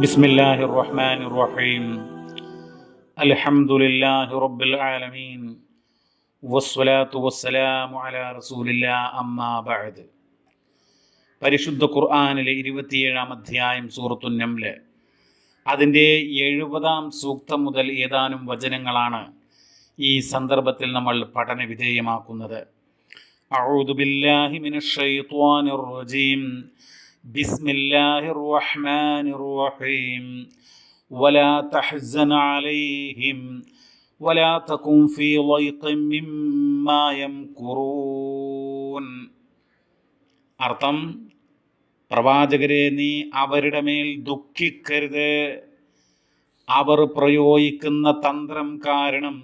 بسم الله الرحمن الرحيم الحمد لله رب العالمين والصلاة والسلام على رسول الله أما بعد പരിശുദ്ധ ഖുർആാനിലെ ഇരുപത്തിയേഴാം അധ്യായം സൂറത്തു നംല് അതിൻ്റെ എഴുപതാം സൂക്തം മുതൽ ഏതാനും വചനങ്ങളാണ് ഈ സന്ദർഭത്തിൽ നമ്മൾ പഠന വിധേയമാക്കുന്നത് أعوذ بالله من الشيطان الرجيم بسم الله الرحمن الرحيم ولا تحزن عليهم ولا تكن في ضيق مما يمكرون അർത്ഥം പ്രവാചകരെ നീ അവരുടെ മേൽ ദുഃഖിക്കരുത് അവർ പ്രയോഗിക്കുന്ന തന്ത്രം കാരണം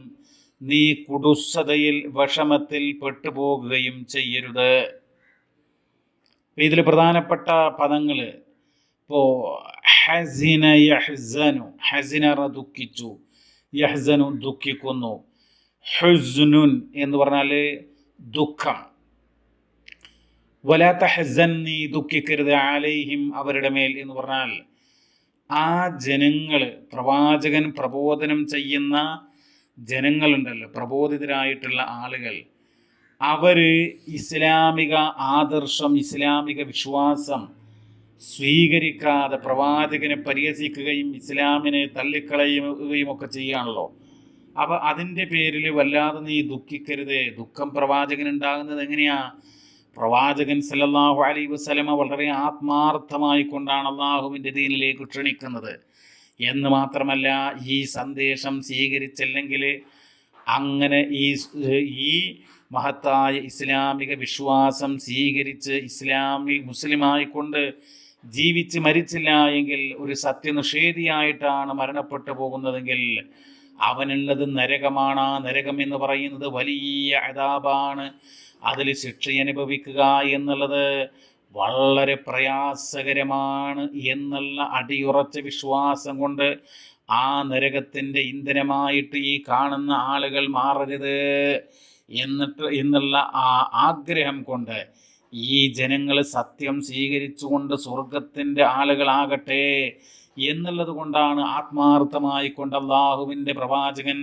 നീ കുടുസതയിൽ വിഷമത്തിൽ പെട്ടുപോകുകയും ചെയ്യരുത് ഇതിൽ പ്രധാനപ്പെട്ട പദങ്ങൾ ഇപ്പോൾ ഹസിന യഹ്സനു ഹസിന ദുഃഖിച്ചു യഹ്സനു ദുഃഖിക്കുന്നു ഹുസ്നുൻ എന്ന് പറഞ്ഞാൽ ദുഃഖം. വലാത്ത ഹസൻ നീ ദുഃഖിക്കരുത് ആലൈഹിം അവരുടെ മേൽ എന്ന് പറഞ്ഞാൽ ആ ജനങ്ങൾ പ്രവാചകൻ പ്രബോധനം ചെയ്യുന്ന ജനങ്ങളുണ്ടല്ലോ പ്രബോധിതരായിട്ടുള്ള ആളുകൾ. അവർ ഇസ്ലാമിക ആദർശം ഇസ്ലാമിക വിശ്വാസം സ്വീകരിക്കാതെ പ്രവാചകനെ പരിഹസിക്കുകയും ഇസ്ലാമിനെ തള്ളിക്കളയുകയും ഒക്കെ ചെയ്യുകയാണല്ലോ അപ്പോൾ അതിന്റെ പേരിൽ വല്ലാതെ നീ ദുഃഖിക്കരുത്. ദുഃഖം പ്രവാചകൻ ഉണ്ടാകുന്നത് എങ്ങനെയാ? പ്രവാചകൻ സല്ലല്ലാഹു അലൈഹി വസ്ലമ വളരെ ആത്മാർത്ഥമായി കൊണ്ടാണ് അള്ളാഹുവിന്റെ ദീനിലേക്ക് ക്ഷണിക്കുന്നത്. എന്ന് മാത്രമല്ല ഈ സന്ദേശം സ്വീകരിച്ചില്ലെങ്കിൽ അങ്ങനെ ഈ ഈ മഹത്തായ ഇസ്ലാമിക വിശ്വാസം സ്വീകരിച്ച് ഇസ്ലാമിക് മുസ്ലിമായിക്കൊണ്ട് ജീവിച്ച് മരിച്ചില്ല എങ്കിൽ ഒരു സത്യനിഷേധിയായിട്ടാണ് മരണപ്പെട്ടു പോകുന്നതെങ്കിൽ അവനുള്ളത് നരകമാണ്. ആ നരകം എന്ന് പറയുന്നത് വലിയ അതാപാണ് അതിൽ ശിക്ഷ അനുഭവിക്കുക എന്നുള്ളത് വളരെ പ്രയാസകരമാണ് എന്നുള്ള അടിയുറച്ച വിശ്വാസം കൊണ്ട് ആ നരകത്തിന്റെ ഇന്ധനമായിട്ട് ഈ കാണുന്ന ആളുകൾ മാറരുത്. എന്നിട്ട് എന്നുള്ള ആ ആഗ്രഹം കൊണ്ട് ഈ ജനങ്ങൾ സത്യം സ്വീകരിച്ചുകൊണ്ട് സ്വർഗത്തിന്റെ ആളുകളാകട്ടെ എന്നുള്ളത് കൊണ്ടാണ് ആത്മാർത്ഥമായി കൊണ്ട് അള്ളാഹുവിന്റെ പ്രവാചകൻ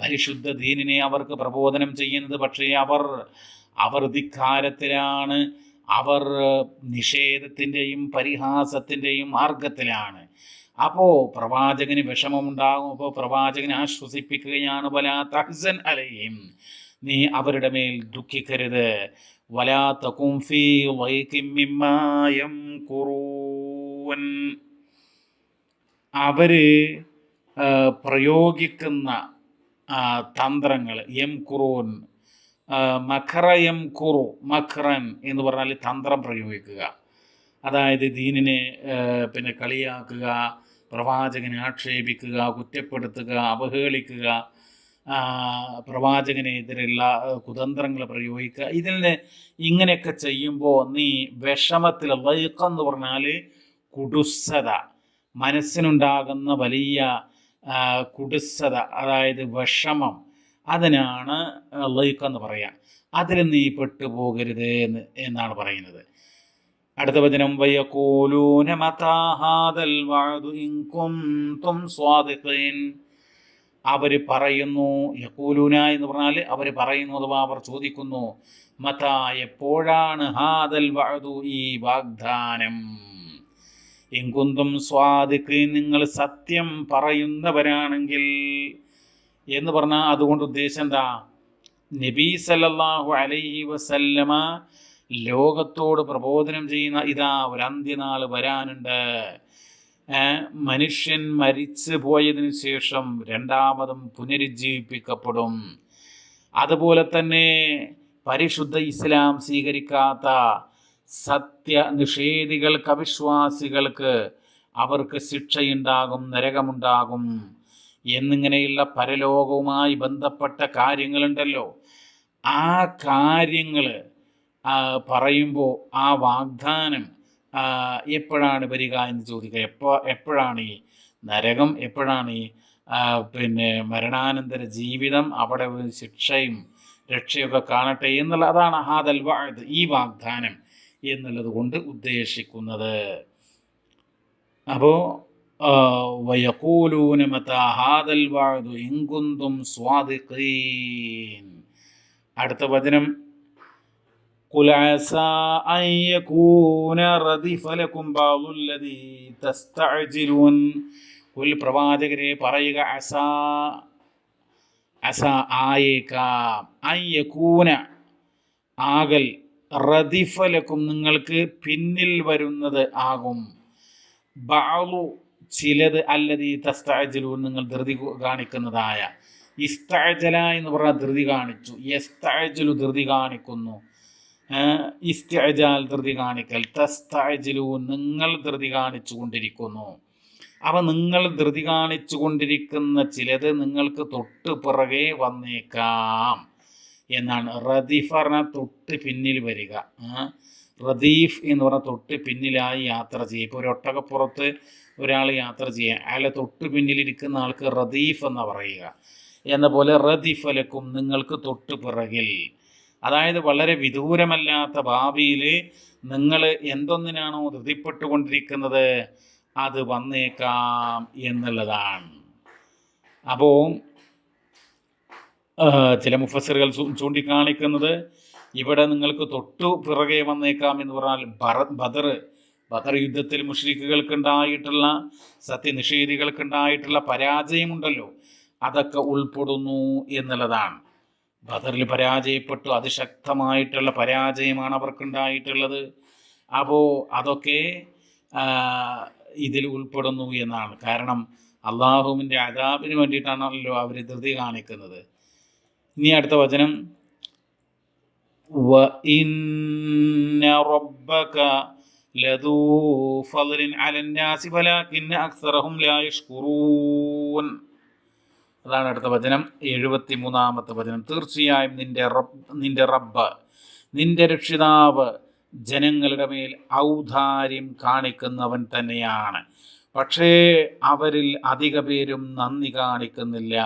പരിശുദ്ധ ദീനിനെ അവർക്ക് പ്രബോധനം ചെയ്യുന്നത്. പക്ഷേ അവർ അവർ ധിക്കാരത്തിലാണ് അവർ നിഷേധത്തിന്റെയും പരിഹാസത്തിന്റെയും മാർഗത്തിലാണ് അപ്പോൾ പ്രവാചകന് വിഷമമുണ്ടാകും. അപ്പോൾ പ്രവാചകനെ ആശ്വസിപ്പിക്കുകയാണ് വലാ തഹ്സൻ അലയും നീ അവരുടെ മേൽ ദുഃഖിക്കരുത്. വലാത്ത കുംഫി വൈകിമ്മിമായം കുറൂവൻ അവർ പ്രയോഗിക്കുന്ന തന്ത്രങ്ങൾ എം കുറൂൻ മഖറ എം കുറു മഖറൻ എന്ന് പറഞ്ഞാൽ തന്ത്രം പ്രയോഗിക്കുക. അതായത് ദീനിനെ പിന്നെ കളിയാക്കുക പ്രവാചകനെ ആക്ഷേപിക്കുക കുറ്റപ്പെടുത്തുക അവഹേളിക്കുക പ്രവാചകനെതിരെയുള്ള കുതന്ത്രങ്ങൾ പ്രയോഗിക്കുക. ഇതിനെ ഇങ്ങനെയൊക്കെ ചെയ്യുമ്പോൾ നീ വിഷമത്തിൽ വൈക്കെന്ന് പറഞ്ഞാൽ കുടുസത മനസ്സിനുണ്ടാകുന്ന വലിയ കുടുസത അതായത് വിഷമം അതിനാണ് ലൈക്ക് എന്ന് പറയാം. അതിൽ നീ പെട്ടുപോകരുത് എന്ന് എന്നാണ് പറയുന്നത്. അടുത്ത വചനം വയ്യക്കൂലൂന മതാഹാദൽ അവർ പറയുന്നു യക്കൂലൂന എന്ന് പറഞ്ഞാൽ അവർ പറയുന്നു അഥവാ അവർ ചോദിക്കുന്നു മത എപ്പോഴാണ് ഹാദൽ വഅദു ഈ വാഗ്ദാനം? എങ്കുന്തും സ്വാദിക്ക് നിങ്ങൾ സത്യം പറയുന്നവരാണെങ്കിൽ എന്ന് പറഞ്ഞാൽ അതുകൊണ്ട് ഉദ്ദേശം എന്താ? നബി സല്ലല്ലാഹു അലൈഹി വസല്ലമ ലോകത്തോട് പ്രബോധനം ചെയ്യുന്ന ഇതാ ഒരു വരാനുണ്ട്. മനുഷ്യൻ മരിച്ചു പോയതിനു ശേഷം രണ്ടാമതും പുനരുജ്ജീവിപ്പിക്കപ്പെടും. അതുപോലെ തന്നെ പരിശുദ്ധ ഇസ്ലാം സ്വീകരിക്കാത്ത സത്യ നിഷേധികൾക്ക് അവിശ്വാസികൾക്ക് അവർക്ക് ശിക്ഷയുണ്ടാകും നരകമുണ്ടാകും എന്നിങ്ങനെയുള്ള പരലോകവുമായി ബന്ധപ്പെട്ട കാര്യങ്ങളുണ്ടല്ലോ. ആ കാര്യങ്ങൾ പറയുമ്പോൾ ആ വാഗ്ദാനം എപ്പോഴാണ് വരിക എന്ന് ചോദിക്കുക. എപ്പോ എപ്പോഴാണ് ഈ നരകം? എപ്പോഴാണ് ഈ പിന്നെ മരണാനന്തര ജീവിതം? അവിടെ ശിക്ഷയും രക്ഷയൊക്കെ കാണട്ടെ എന്നുള്ള അതാണ് ഹാദൽ വാഴ്ത് ഈ വാഗ്ദാനം എന്നുള്ളത് കൊണ്ട് ഉദ്ദേശിക്കുന്നത്. അപ്പോൾ ഹാദൽ സ്വാദിഖീൻ. അടുത്ത വചനം. قل عسى أن يكون ردف لكم بعض الذي تستعجلون قل പ്രവാചകരെ പറയുക അസ അസ ആയേക്കാം അയ്യക്കൂന ആകൽ റദിഫലക്കും നിങ്ങൾക്ക് പിന്നിൽ വരുന്നത് ആകും ബാളു ചിലത് അല്ലത് തസ്താജലു നിങ്ങൾ ധൃതി കാണിക്കുന്നതായ ഇസ്താജല എന്ന് പറഞ്ഞാൽ ധൃതി കാണിച്ചു യസ്താജലു ധൃതി കാണിക്കുന്നു ഇസ്തജാൽ ധൃതി കാണിക്കൽ തസ്തഅജിലു നിങ്ങൾ ധൃതി കാണിച്ചു കൊണ്ടിരിക്കുന്നു അവ നിങ്ങൾ ധൃതി കാണിച്ചു കൊണ്ടിരിക്കുന്ന ചിലത് നിങ്ങൾക്ക് തൊട്ട് പിറകെ വന്നേക്കാം എന്നാണ്. റദീഫ് പറഞ്ഞാൽ തൊട്ട് പിന്നിൽ വരിക. റദീഫ് എന്ന് പറഞ്ഞാൽ തൊട്ട് പിന്നിലായി യാത്ര ചെയ്യുക. ഇപ്പോൾ ഒരു ഒട്ടകപ്പുറത്ത് ഒരാൾ യാത്ര ചെയ്യുക. അയാളെ തൊട്ട് പിന്നിലിരിക്കുന്ന ആൾക്ക് റദീഫ് എന്ന് പറയുക. എന്ന പോലെ റദീഫലക്കും നിങ്ങൾക്ക് തൊട്ട് പിറകിൽ അതായത് വളരെ വിദൂരമല്ലാത്ത ഭാവിയിൽ നിങ്ങൾ എന്തൊന്നിനാണോ ധൃതിപ്പെട്ടുകൊണ്ടിരിക്കുന്നത്? അത് വന്നേക്കാം എന്നുള്ളതാണ്. അപ്പോൾ ചില മുഫസറുകൾ ചൂണ്ടിക്കാണിക്കുന്നത് ഇവിടെ നിങ്ങൾക്ക് തൊട്ടു പിറകെ വന്നേക്കാം എന്ന് പറഞ്ഞാൽ ബദർ ബദർ യുദ്ധത്തിൽ മുഷ്രിക്കുകൾക്കുണ്ടായിട്ടുള്ള സത്യനിഷേധികൾക്കുണ്ടായിട്ടുള്ള പരാജയമുണ്ടല്ലോ. അതൊക്കെ ഉൾപ്പെടുന്നു എന്നുള്ളതാണ്. ബദറിൽ പരാജയപ്പെട്ടു. അതിശക്തമായിട്ടുള്ള പരാജയമാണ് അവർക്കുണ്ടായിട്ടുള്ളത്. അപ്പോൾ അതൊക്കെ ഇതിൽ ഉൾപ്പെടുന്നു എന്നാണ്. കാരണം അള്ളാഹുവിന്റെ അതാബിന് വേണ്ടിയിട്ടാണല്ലോ അവർ ധൃതി കാണിക്കുന്നത്. ഇനി അടുത്ത വചനം ും. അലന്നാസി അതാണ് അടുത്ത വചനം. എഴുപത്തി മൂന്നാമത്തെ വചനം. തീർച്ചയായും നിന്റെ റബ്ബ് നിന്റെ റബ്ബ് നിന്റെ രക്ഷിതാവ് ജനങ്ങളുടെ മേൽ ഔദാര്യം കാണിക്കുന്നവൻ തന്നെയാണ്. പക്ഷേ അവരിൽ അധിക പേരും നന്ദി കാണിക്കുന്നില്ല.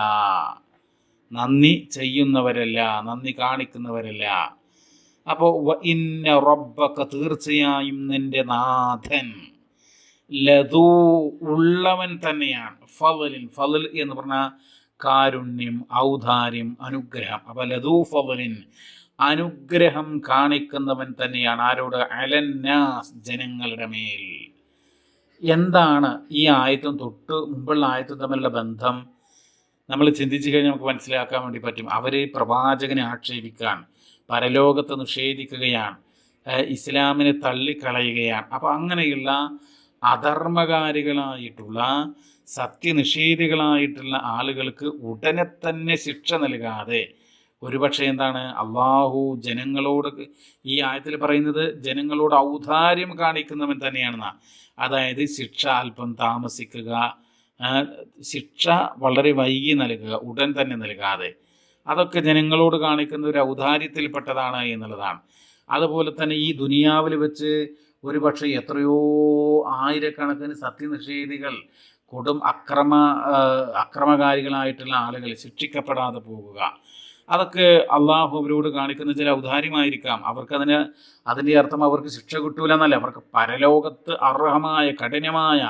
നന്ദി ചെയ്യുന്നവരല്ല നന്ദി കാണിക്കുന്നവരല്ല. അപ്പോൾ ഇന്ന റബ്ബക്ക തീർച്ചയായും നിന്റെ നാഥൻ. ലതു ഉള്ളവൻ തന്നെയാണ്. ഫവലിൻ ഫവൽ എന്ന് പറഞ്ഞാൽ കാരുണ്യം ഔദാര്യം അനുഗ്രഹം. അപ്പോൾ ലതൂഫലിൻ അനുഗ്രഹം കാണിക്കുന്നവൻ തന്നെയാണ്. ആരോട്? അലന്നാസ് ജനങ്ങളുടെ മേൽ. എന്താണ് ഈ ആയത്തും തൊട്ട് മുമ്പുള്ള ആയത്തും തമ്മിലുള്ള ബന്ധം? നമ്മൾ ചിന്തിച്ചു കഴിഞ്ഞാൽ നമുക്ക് മനസ്സിലാക്കാൻ വേണ്ടി പറ്റും. അവർ പ്രവാചകനെ ആക്ഷേപിക്കാൻ പരലോകത്ത് നിഷേധിക്കുകയാണ് ഇസ്ലാമിനെ തള്ളിക്കളയുകയാണ്. അപ്പോൾ അങ്ങനെയുള്ള അധർമ്മകാരികളായിട്ടുള്ള സത്യനിഷേധികളായിട്ടുള്ള ആളുകൾക്ക് ഉടനെ തന്നെ ശിക്ഷ നൽകാതെ. ഒരുപക്ഷെ എന്താണ്? അള്ളാഹു ജനങ്ങളോട് ഈ ആയത്തിൽ പറയുന്നത് ജനങ്ങളോട് ഔദാര്യം കാണിക്കുന്നവൻ തന്നെയാണെന്നാണ് അതായത് ശിക്ഷ അല്പം താമസിക്കുക ശിക്ഷ വളരെ വൈകി നൽകുക ഉടൻ തന്നെ നൽകാതെ. അതൊക്കെ ജനങ്ങളോട് കാണിക്കുന്ന ഒരു ഔദാര്യത്തിൽപ്പെട്ടതാണ് എന്നുള്ളതാണ്. അതുപോലെ തന്നെ ഈ ദുനിയാവിൽ വെച്ച് ഒരുപക്ഷെ എത്രയോ ആയിരക്കണക്കിന് സത്യനിഷേധികൾ കൊടും അക്രമ അക്രമകാരികളായിട്ടുള്ള ആളുകൾ ശിക്ഷിക്കപ്പെടാതെ പോകുക. അതൊക്കെ അള്ളാഹു അവരോട് കാണിക്കുന്ന ചില ഔദാര്യമായിരിക്കാം. അവർക്കതിന് അതിന്റെ അർത്ഥം അവർക്ക് ശിക്ഷ കിട്ടൂല എന്നല്ല അവർക്ക് പരലോകത്ത് അർഹമായ കഠിനമായ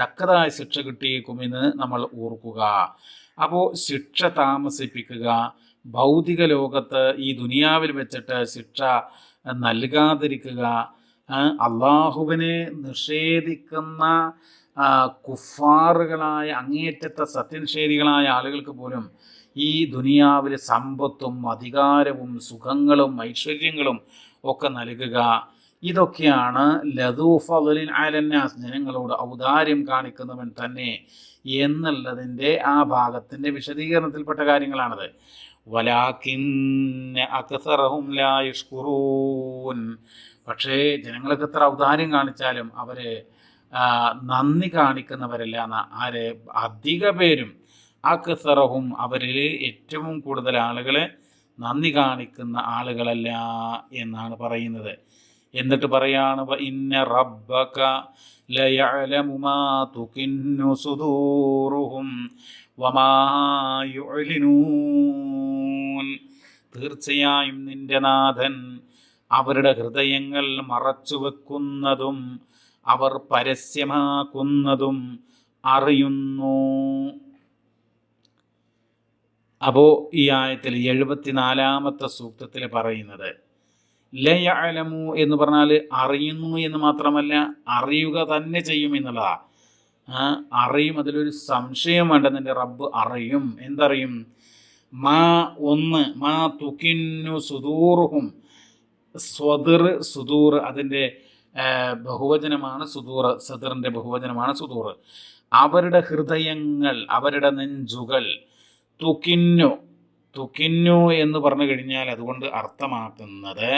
തക്കതായ ശിക്ഷ കിട്ടിയേക്കുമെന്ന് നമ്മൾ ഓർക്കുക. അപ്പോൾ ശിക്ഷ താമസിപ്പിക്കുക ഭൗതിക ലോകത്ത് ഈ ദുനിയാവിൽ വെച്ചിട്ട് ശിക്ഷ നൽകാതിരിക്കുക അള്ളാഹുവിനെ നിഷേധിക്കുന്ന കുഫാറുകളായ അങ്ങേറ്റത്തെ സത്യനിഷേധികളായ ആളുകൾക്ക് പോലും ഈ ദുനിയാവിലെ സമ്പത്തും അധികാരവും സുഖങ്ങളും ഐശ്വര്യങ്ങളും ഒക്കെ നൽകുക. ഇതൊക്കെയാണ് ലതൂഫലിൻ അലന്നാസ് ജനങ്ങളോട് ഔദാര്യം കാണിക്കുന്നവൻ തന്നെ എന്നുള്ളതിന്റെ ആ ഭാഗത്തിന്റെ വിശദീകരണത്തിൽപ്പെട്ട കാര്യങ്ങളാണത്. വലാക്കിൻ പക്ഷേ ജനങ്ങൾക്ക് എത്ര ഔദാര്യം കാണിച്ചാലും അവർ നന്ദി കാണിക്കുന്നവരല്ല ആര്? അധിക പേരും അക്സറഹും അവരിൽ ഏറ്റവും കൂടുതൽ ആളുകൾ നന്ദി കാണിക്കുന്ന ആളുകളല്ല എന്നാണ് പറയുന്നത്. എന്നിട്ട് പറയാണ് ഇന്ന റബ്ബക തീർച്ചയായും നിന്റെ നാഥൻ അവരുടെ ഹൃദയങ്ങൾ മറച്ചു വെക്കുന്നതും അവർ പരസ്യമാക്കുന്നതും അറിയുന്നു. അപ്പോൾ ഈ ആയത്തിൽ എഴുപത്തിനാലാമത്തെ സൂക്തത്തിൽ പറയുന്നത് ലയഅലമു എന്ന് പറഞ്ഞാൽ അറിയുന്നു എന്ന് മാത്രമല്ല അറിയുക തന്നെ ചെയ്യും എന്നുള്ളതാ. ആ, അറിയും അതിലൊരു സംശയം വേണ്ട നിന്റെ റബ്ബ് അറിയും. എന്തറിയും? മാ ഒന്ന് മാ തുക്കിന്നു സുദൂറുഹും. സ്വതിർ സുദൂർ അതിന്റെ ബഹുവചനമാണ് സുദൂർ സദറിന്റെ ബഹുവചനമാണ് സുദൂർ. അവരുടെ ഹൃദയങ്ങൾ അവരുടെ നെഞ്ചുകൾ തുക്കിന്നു. തുക്കിന്നു എന്ന് പറഞ്ഞു കഴിഞ്ഞാൽ അതുകൊണ്ട് അർത്ഥമാക്കുന്നത്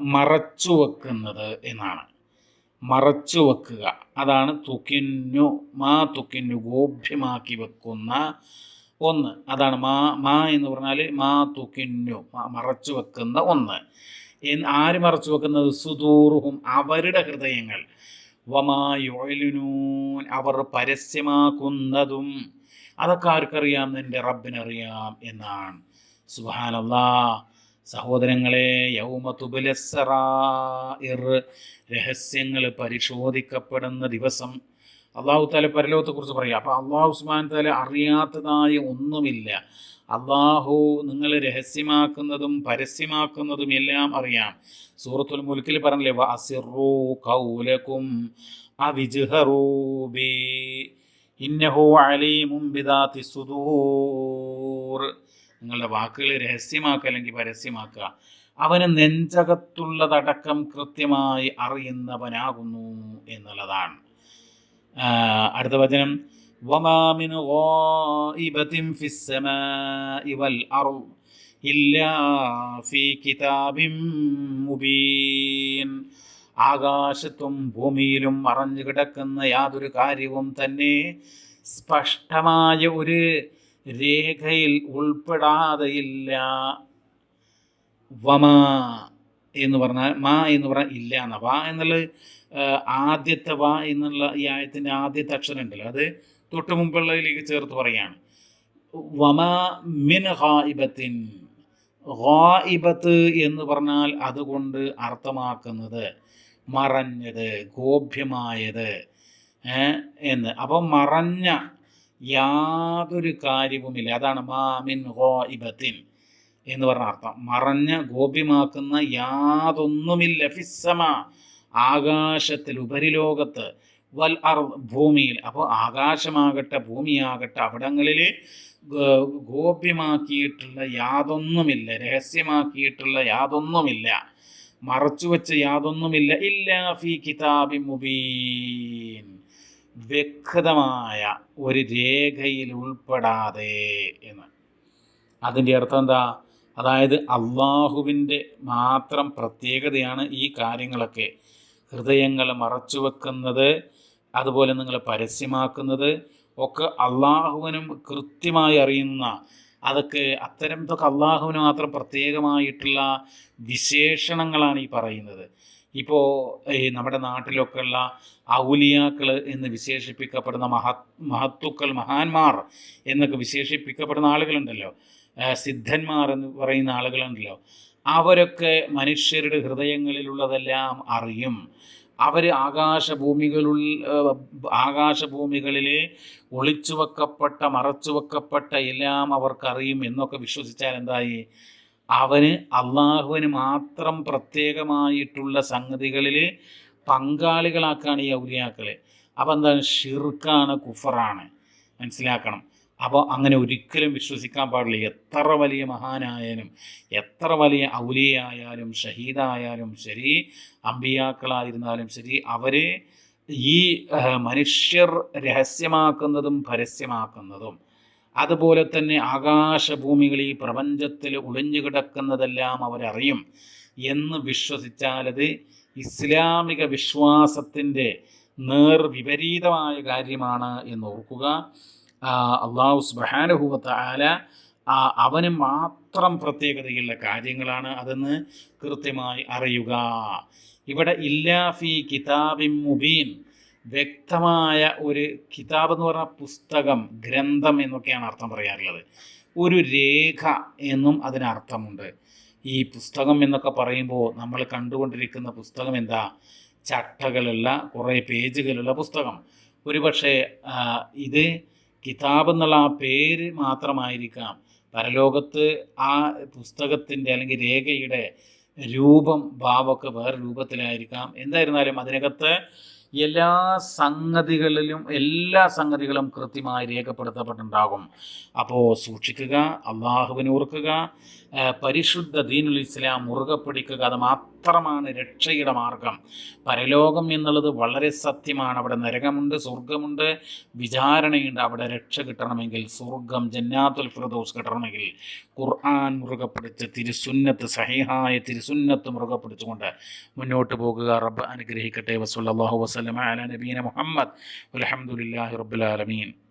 മറച്ചു വെക്കുന്നത് എന്നാണ്. മറച്ചു വെക്കുക. അതാണ് തുക്കിന്നു മാ തുക്കിന്നു ഗോപ്യമാക്കി വെക്കുന്ന ഒന്ന്. അതാണ് മാ മാ എന്ന് പറഞ്ഞാൽ മാ തുക്കിന്നു മറച്ചു വെക്കുന്ന ഒന്ന്. ആര് മറച്ചു വെക്കുന്നത്? സുദൂറുഹും അവരുടെ ഹൃദയങ്ങൾ. വമായോലിനൂൻ അവർ പരസ്യമാക്കുന്നതും. അതൊക്കെ ആർക്കറിയാം? നിന്റെ റബ്ബിനറിയാം എന്നാണ്. സുബാനല്ലാ സഹോദരങ്ങളെ യൗമതുബുലസറായിർ രഹസ്യങ്ങൾ പരിശോധിക്കപ്പെടുന്ന ദിവസം അള്ളാഹു താല പരലോകത്തെക്കുറിച്ച് പറയാം. അപ്പോൾ അള്ളാഹു ഉസ്മാൻ താല അറിയാത്തതായ ഒന്നുമില്ല. അള്ളാഹു നിങ്ങൾ രഹസ്യമാക്കുന്നതും പരസ്യമാക്കുന്നതും എല്ലാം അറിയാം. സൂറത്തുൽ മുൽക്കിൽ പറഞ്ഞില്ലേ വസിറു കൗലക്കും അവിജ്ഹറൂബി ഇന്നഹു അലീമും ബിദാത്തി സുദൂർ. നിങ്ങളുടെ വാക്കുകൾ രഹസ്യമാക്കുക അല്ലെങ്കിൽ പരസ്യമാക്കുക. അവന് നെഞ്ചകത്തുള്ളതടക്കം കൃത്യമായി അറിയുന്നവനാകുന്നു എന്നുള്ളതാണ്. അടുത്ത വചനം. വമാമിൻ ഗായിബതിം ഫിസ്സമാഇ വൽ അർൾ ഇല്ലാ ഫീ കിതാബിം മുബീൻ. ആകാശത്തും ഭൂമിയിലും മറഞ്ഞു കിടക്കുന്ന യാതൊരു കാര്യവും തന്നെ സ്പഷ്ടമായ ഒരു രേഖയിൽ ഉൾപ്പെടാതെയില്ല. വമ എന്ന് പറഞ്ഞാൽ മാ എന്ന് പറഞ്ഞാൽ ഇല്ല എന്ന. വാ എന്നുള്ളത് ആദ്യത്തെ വാ എന്നുള്ള ഈ ആയത്തിന്റെ ആദ്യത്തെ അക്ഷരം ഉണ്ടല്ലോ അത് തൊട്ട് മുമ്പുള്ളതിലേക്ക് ചേർത്ത് പറയാണ് വമ മിൻ ഹായിബത്തിൻ ഹായിബത്ത് എന്ന് പറഞ്ഞാൽ അതുകൊണ്ട് അർത്ഥമാക്കുന്നത് മറഞ്ഞത് ഗോപ്യമായത് എന്ന്. അപ്പം മറഞ്ഞ യാതൊരു കാര്യവുമില്ല. അതാണ് മാമിൻ ഹായിബത്തിൻ എന്ന് പറഞ്ഞ അർത്ഥം. മറഞ്ഞ ഗോപ്യമാക്കുന്ന യാതൊന്നുമില്ല. ഫിസ്സമ ആകാശത്തിൽ ഉപരിലോകത്ത് വൽ അർ ഭൂമിയിൽ. അപ്പോൾ ആകാശമാകട്ടെ ഭൂമിയാകട്ടെ അവിടങ്ങളിൽ ഗോപ്യമാക്കിയിട്ടുള്ള യാതൊന്നുമില്ല രഹസ്യമാക്കിയിട്ടുള്ള യാതൊന്നുമില്ല മറച്ചു വെച്ച യാതൊന്നുമില്ല ഇല്ല ഫി കിതാബി മുബീൻ. വ്യക്തമായ ഒരു രേഖയിൽ ഉൾപ്പെടാതെ എന്ന്. അതിന്റെ അർത്ഥം എന്താ? അതായത് അള്ളാഹുവിന്റെ മാത്രം പ്രത്യേകതയാണ് ഈ കാര്യങ്ങളൊക്കെ. ഹൃദയങ്ങൾ മറച്ചു വെക്കുന്നത് അതുപോലെ നിങ്ങൾ പരസ്യമാക്കുന്നത് ഒക്കെ അള്ളാഹുവിനും കൃത്യമായി അറിയുന്ന അതൊക്കെ അത്തരം ഇതൊക്കെ അള്ളാഹുവിന് മാത്രം പ്രത്യേകമായിട്ടുള്ള വിശേഷണങ്ങളാണ് ഈ പറയുന്നത്. ഇപ്പോൾ ഈ നമ്മുടെ നാട്ടിലൊക്കെ ഉള്ള ഔലിയാക്കൾ എന്ന് വിശേഷിപ്പിക്കപ്പെടുന്ന മഹത് മഹത്തുക്കൾ മഹാന്മാർ എന്നൊക്കെ വിശേഷിപ്പിക്കപ്പെടുന്ന ആളുകളുണ്ടല്ലോ. സിദ്ധന്മാർ എന്ന് പറയുന്ന ആളുകളുണ്ടല്ലോ. അവരൊക്കെ മനുഷ്യരുടെ ഹൃദയങ്ങളിലുള്ളതെല്ലാം അറിയും. അവർ ആകാശഭൂമികളിൽ ആകാശഭൂമികളിൽ ഒളിച്ചു വെക്കപ്പെട്ട മറച്ചു വെക്കപ്പെട്ട എല്ലാം അവർക്കറിയും എന്നൊക്കെ വിശ്വസിച്ചാൽ എന്തായി? അവന് അള്ളാഹുവിന് മാത്രം പ്രത്യേകമായിട്ടുള്ള സംഗതികളിൽ പങ്കാളികളാക്കാണ് ഈ ഔലിയാക്കളെ. അപ്പം എന്താണ് ഷിർക്കാണ് കുഫറാണ്. മനസ്സിലാക്കണം. അപ്പോൾ അങ്ങനെ ഒരിക്കലും വിശ്വസിക്കാൻ പാടില്ല. എത്ര വലിയ മഹാനായാലും എത്ര വലിയ ഔലിയായാലും ഷഹീദായാലും ശരി അമ്പിയാക്കളായിരുന്നാലും ശരി അവരെ ഈ മനുഷ്യർ രഹസ്യമാക്കുന്നതും പരസ്യമാക്കുന്നതും. അതുപോലെ തന്നെ ആകാശഭൂമികൾ ഈ പ്രപഞ്ചത്തിൽ ഒളിഞ്ഞു കിടക്കുന്നതെല്ലാം അവരറിയും. എന്ന് വിശ്വസിച്ചാലത് ഇസ്ലാമിക വിശ്വാസത്തിന്റെ നേർ വിപരീതമായ കാര്യമാണ് എന്ന് ഓർക്കുക. അള്ളാഹു സുബാനുഭൂവത്ത ആല അവന് മാത്രം പ്രത്യേകതയുള്ള കാര്യങ്ങളാണ് അതെന്ന് കൃത്യമായി അറിയുക. ഇവിടെ ഇല്ലാഫി കിതാബിൻ മുബീൻ വ്യക്തമായ ഒരു കിതാബ് എന്ന് പറഞ്ഞ പുസ്തകം ഗ്രന്ഥം എന്നൊക്കെയാണ് അർത്ഥം പറയാറുള്ളത്. ഒരു രേഖ എന്നും അതിനർത്ഥമുണ്ട്. ഈ പുസ്തകം എന്നൊക്കെ പറയുമ്പോൾ നമ്മൾ കണ്ടുകൊണ്ടിരിക്കുന്ന പുസ്തകം എന്താ? ചട്ടകളുള്ള കുറേ പേജുകളുള്ള പുസ്തകം. ഒരുപക്ഷെ ഇത് കിതാബ് എന്നുള്ള ആ പേര് മാത്രമായിരിക്കാം പരലോകത്ത് ആ പുസ്തകത്തിന്റെ അല്ലെങ്കിൽ രേഖയുടെ രൂപം ഭാവമൊക്കെ വേറെ രൂപത്തിലായിരിക്കാം. എന്തായിരുന്നാലും അതിനകത്ത് എല്ലാ സംഗതികളിലും എല്ലാ സംഗതികളും കൃത്യമായി രേഖപ്പെടുത്തപ്പെട്ടുണ്ടാകും അപ്പോൾ സൂക്ഷിക്കുക അള്ളാഹുവിനെ ഓർക്കുക പരിശുദ്ധ ദീനുൽ ഇസ്ലാം മുറുകെ പിടിക്കുക അത് മാത്രമാണ് രക്ഷയുടെ മാർഗം. പരലോകം എന്നുള്ളത് വളരെ സത്യമാണ്. അവിടെ നരകമുണ്ട് സ്വർഗമുണ്ട് വിചാരണയുണ്ട്. അവിടെ രക്ഷ കിട്ടണമെങ്കിൽ സ്വർഗം ജന്നാത്തുൽ ഫിറദോസ് കിട്ടണമെങ്കിൽ ഖുർആൻ മുറുകെ പിടിച്ച് തിരുസുന്നത്ത് സഹിഹായ തിരുസുന്നത്ത് മുറുകെ പിടിച്ചുകൊണ്ട് മുന്നോട്ട് പോകുക. റബ്ബ് അനുഗ്രഹിക്കട്ടെ. വസുല്ലാഹു വസ്ലം وسلم على نبينا محمد والحمد لله رب العالمين.